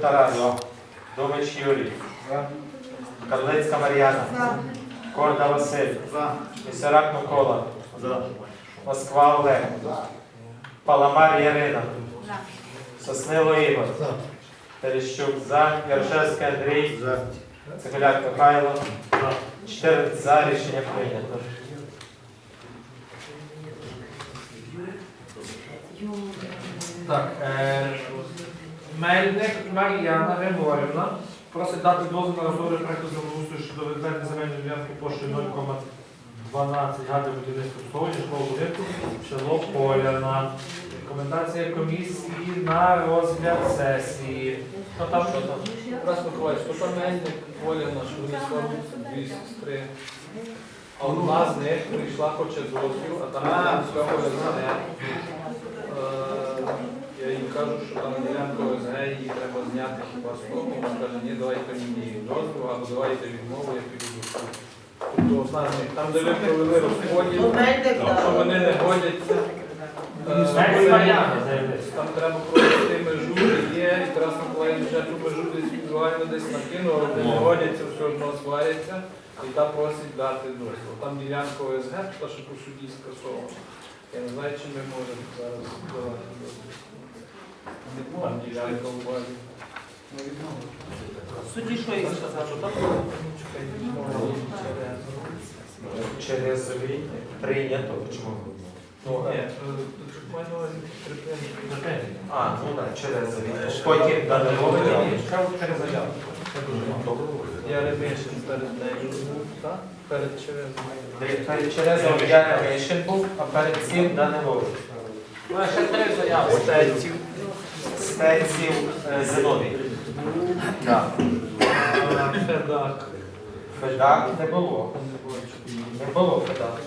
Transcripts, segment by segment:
Тарас. Домич Юрій. Карлицька Мар'яна. Корда Василь. Місерак Микола. Москва Олег. Паламар Ярина. Соснило Ігор. Терещук за. Яршевський Андрій. Цегуляк Михайло. 14 за. Рішення прийнято. Так, е, Мельник Мар'яна Григорівна просить дати дозвіл на розробку проекту землеустрою щодо відведення земельної ділянки площею 0,12 гади будівництва обслуговування житлового будинку село Поляна. Рекомендація комісії на розгляд сесії. Ну там що там? Тарас Миколаївич, то там Мельник, Оля наша, вони складуть дві сестри. А одна з них прийшла, хоче дозвіл, а там ділянка ОСГ. Е, Я їй кажу, що там ділянка ОСГ, її треба зняти хіба з того. Вона каже, ні, давайте мені дозвіл, або давайте відмову, я піду. Тобто одна там де ви провели розподіл, що вони не годяться. е, заявляється. там треба провести межу, де є, і Тарас Миколаївич вже ту межу десь візуально десь накинув, але не годяться, все одно сваряться, і та просить дати дозвіл. Там ділянка ОСГ, та що по суді скасована. Я не знаю, чи ми можемо зараз давати дозвіл. Там ділянка у базі. Судді що їх сказав? Що там? Через- прийнято. Чому? Ну, Ні, е, е. А, ну так, через обід. Потім дане мови. Через заяву. Я ремішин перед нею, так? Перед через. Перед через обіцяна Мишин був, а перед цим дане мови. Ну, а ще три заяви. Стеців, стеців е, Зиновій. Федак. Федак не було. Не було Федак.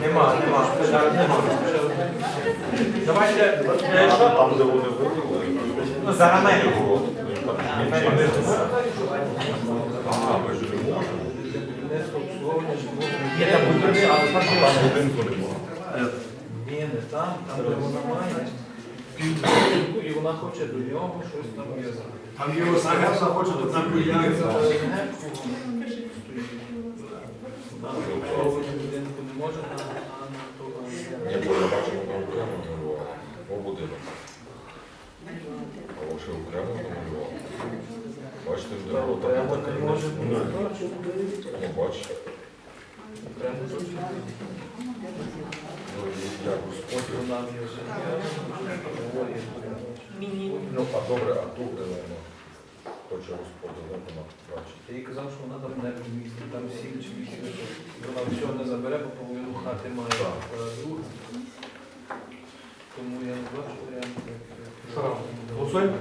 Нема, нема. Федак нема. Давайте, е. Там, де вони вибили, Ну, за мене було. Є там будинки, але там Там. Ні, не там, там де вона має. Півбудинку, І вона хоче до нього щось там в'язати. Там його Сагаша хоче тут на куяці. Там будинку не може на на бо я бачив, там окремо намалювали. О, будинок. А лише окремо намалювали. Бачите, де було там не може Ну. Ну, бачите. Прямо тут. Ну, і як розподіл. Вона в'язає. Ну, а добре, а тут воно хоче розподіл, як вона бачить. Я їй казав, що вона там не в місті, там сім чи вісім. Вона всього не забере, бо половину хати має е, друга. Тому я не бачу варіанту. Що? Голосуємо?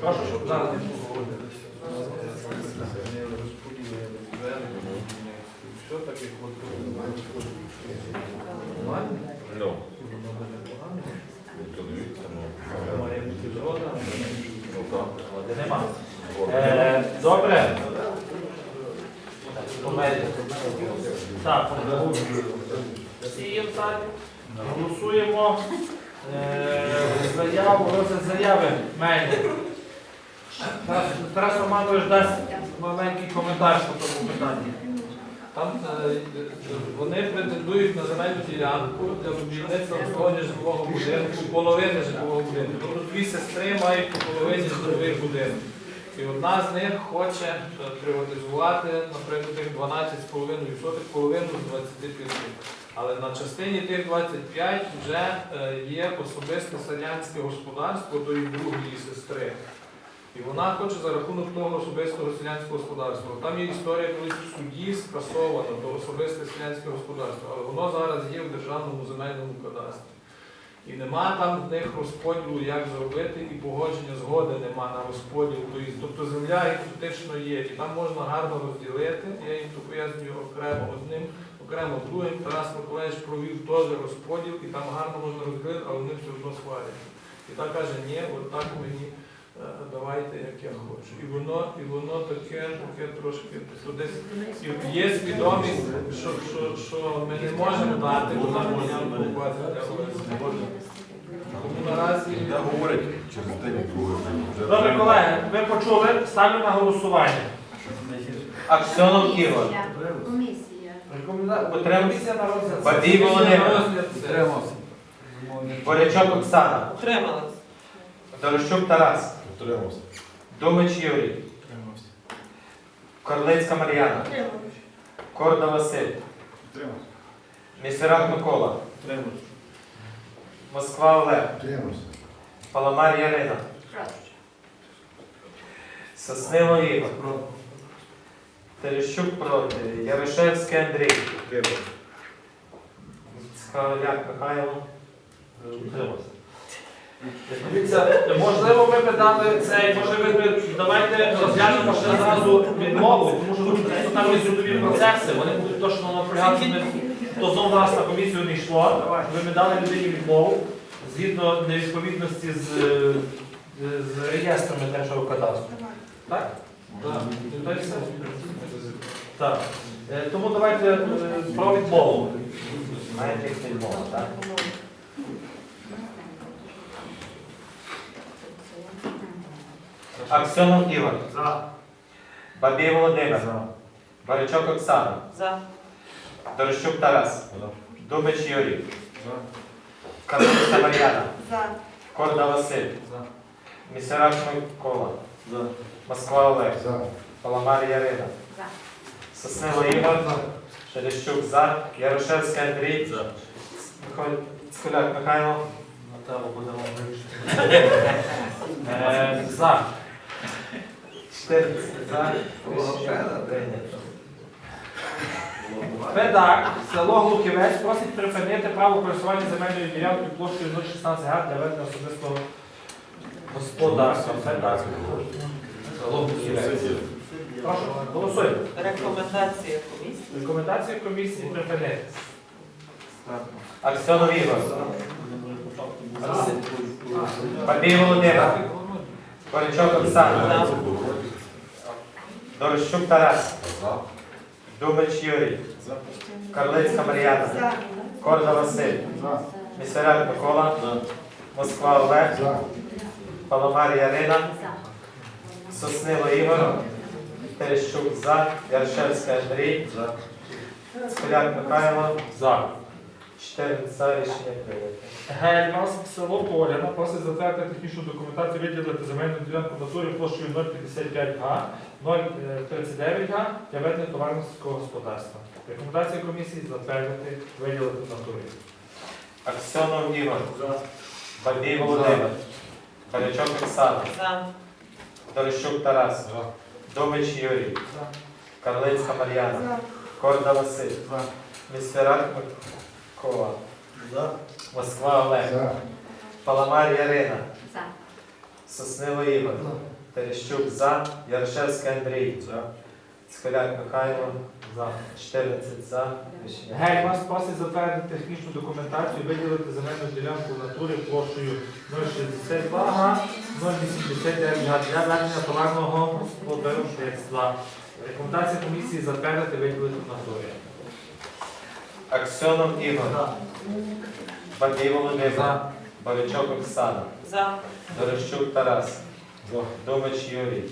Прошу, щоб зараз не погодилися. Все так як от нормально, Ну. Е, Добре. Помелі. Так. Голосуємо е, заяву, розгляд заяви Мельник. Тарас- Романович дасть маленький коментар по тому питанні. Там е, вони претендують на земельну ділянку для будівництва обслуговування житлового будинку, половини житлового будинку. Тобто дві сестри мають по половині житлових будинків. І одна з них хоче е, приватизувати, наприклад, тих 12,5%, половину з 25. Але на частині тих 25 вже е, є особисте селянське господарство тої другої сестри. І вона хоче за рахунок того особистого селянського господарства. Там є історія, колись в суді скасовано то особисте селянське господарство, але воно зараз є в державному земельному кадастрі. І нема там в них розподілу, як зробити, і погодження згоди нема на розподіл. Тобто- земля фактично є, і там можна гарно розділити. Я їм то пояснюю окремо одним, окремо другим. Тарас Миколаївич провів теж розподіл, і там гарно можна розділити, але вони все одно сварять. І так каже, ні, от так мені давайте, як я хочу. І воно, і воно таке, таке трошки десь і є свідомість, що, що, що ми не можемо дати, бо нам ділянку базі для ОСГ. через день друге. Добре, колеги, ви почули, ставлю на голосування. Аксьонов Ігор. Комісія. Утримався. комісія на розгляд. Бабій Володимир. Борячок Оксана. Утрималась. Дорощук Тарас. Утримався. Думич Юрій. Корлицька Мар'яна. Корда Василь. Місерак Микола. Москва Олег. Паламар Ярина. Соснило Ігор. Терещук проти. Ярошевський Андрій. Скаляк Михайло. Утримався. Дивіться, можливо, ви б дали цей, може ви давайте розглянемо ще зразу відмову, тому що тут там є судові процеси, вони будуть точно наполягати, ми- то знову раз на комісію не йшло. Ви б дали людині відмову згідно невідповідності з, е, з реєстрами державного кадастру. Так? Так. Все. Так. Е, Тому давайте е, про відмову. Маєте їх відмову, так? Аксьонов Ігор. Бабій Володимир. Борячок Оксана. За. Дорощук Тарас. Думич Юрій. Карлицька Мар'яна. За. Корда Василь. Місерак Микола. Москва Олег. Паламар Ярина. За. Соснило Ігор. Шелещук за. Ярошевський Андрій. Михайло- Скуляк Михайло. На тебе будемо вирішити. Е, За. 14 за. Рішення прийнято. Педак, село Глухівець просить припинити право користування земельною ділянкою площею 016 га для ведення особистого господарства. Педак. Село Глухівець. Прошу, голосуємо. Рекомендація комісії. Рекомендація комісії припинити. Аксьонов Ігор. Бабій Володимир. Борячок Оксана. Дорощук Тарас. За. Думич Юрій. Карлицька Мар'яна. Корда Василь. Місерак Микола. Москва Олег. Паламар Ярина. Соснило Ігор. Терещук за. Яршевський Андрій. Скуляк Михайло. За. 14 за рішення прийнято. Гельмас, село Поляна, просить затвердити технічну документацію, виділити земельну ділянку натурі площею 0,55 га, 0,39 га для ведення товарно-сільського господарства. Рекомендація комісії затвердити, виділити натурі. Аксьонов Ігор. Бабій Володимир. Борячок Оксана. За. Дорощук Тарас. Думич Юрій. Карлицька Мар'яна. Корда Василь. Містерак Микола. Москва Олег. Паламар Ярина. За. Соснило Ігор. Терещук за. Ярошевський Андрій. Скаляк Михайло. За. 14 за. Рішення. Гельмас просить затвердити технічну документацію, виділити земельну ділянку в натурі площею 0,62 га, 0,89 га для ведення товарного господарства. Рекомендація комісії затвердити, виділити в натурі. Аксьонов Ігор. Бабій Володимир. Борячок Оксана. За. Дорощук Тарас. Думич Юрій.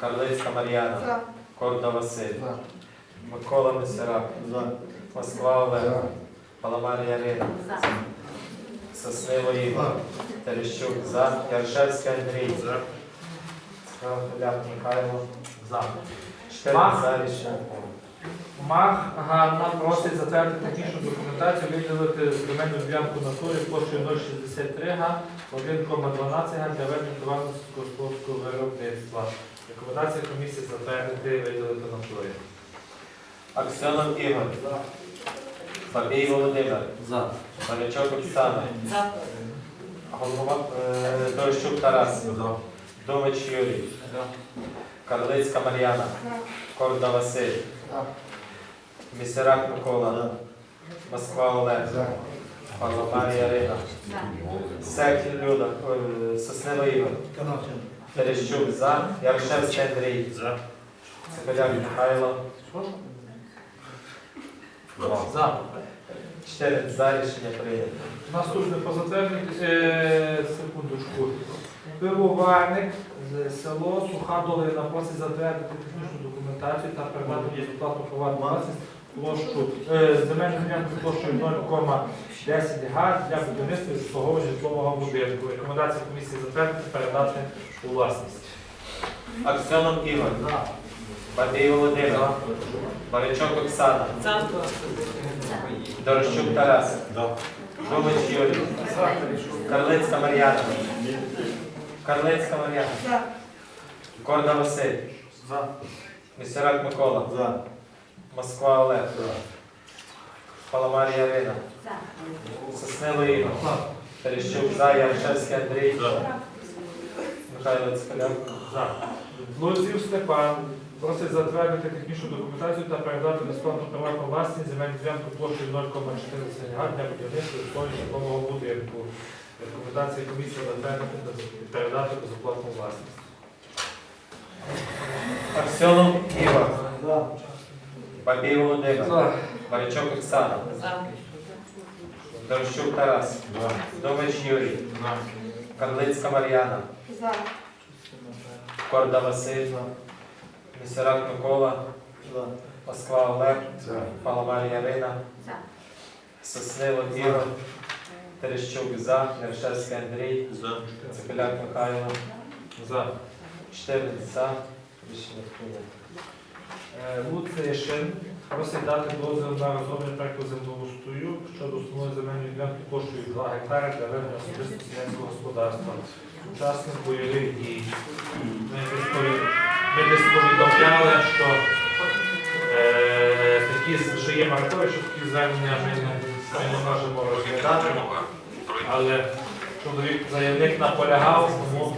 Карлицька Мар'яна. За. Корда Василь. Микола Месерак. Москва Олег. Паламар Ярина. За. Соснило Ігор. Терещук за. Яршевський Андрій. Скаляк Михайло. За. 14 за рішення. Мах Ганна просить затвердити технічну документацію, виділити земельну ділянку натурі площею 0,63 га, 1,12 га для ведення товарно-сільськогосподарського виробництва. Рекомендація комісії затвердити, виділити натурі. Аксьонов Ігор. Бабій Володимир. За. Борячок Оксана. За. Голова е, Дорощук Тарас. Думич Юрій. Карлицька Мар'яна. Корда Василь. Місерак Микола. Москва Олег. Павломар Ярина. За. Секіль Люда. е, Соснило Ігор. Терещук за. Ярошевський Андрій. Цикаляк Михайло. За. 4 за рішення прийнято. Наступне по затвердженню, е, секундочку. Пивоварник, село Суха Долина просить затвердити технічну документацію та передати безоплатну приватну власність площу е, земельну ділянку площею 0,10 га для будівництва і обслуговування житлового будинку. Рекомендація комісії затвердити передати у власність. Аксьонов Ігор. Бабій Володимир. Баричок Оксана. Дорощук Тарас. Жулич Юрій. Карлицька Мар'яна. Карлицька Мар'яна. Корда Василь. Місерак Микола. За. Москва Олег. Паламарія Ірина. За. Соснило Ігор. Терещук за, Яршевський Андрій. Михайло Цикаляк. За. Лозів Степан просить затвердити технічну документацію та передати безплатну приватну власність земельну ділянку площею 0,14 га для будівництва і житлового будинку. Рекомендація комісії затвердити та передати безоплатну власність. Аксьонов Ігор. Бабій Володимир. Баричок Оксана. Дорощук Тарас. Дович Юрій. Карлицька Мар'яна. Корда Василь. Місерак Микола. Москва Олег. Паламарія Ірина. За. Соснило Ігор. Терещук за. Яршевський Андрій. Цепеляк Михайло. За. 14 за. Рішення прийнято. Луцишин просить дати дозвіл на розроблення проекту землеустрою щодо основної земельної ділянки площею 2 гектари для ведення особистого селянського господарства. Учасник бойових дій. Ми десь повідомляли, що, е, такі, що є мораторій, що такі звернення ми не, ми не можемо розглядати, але чоловік заявник наполягав, тому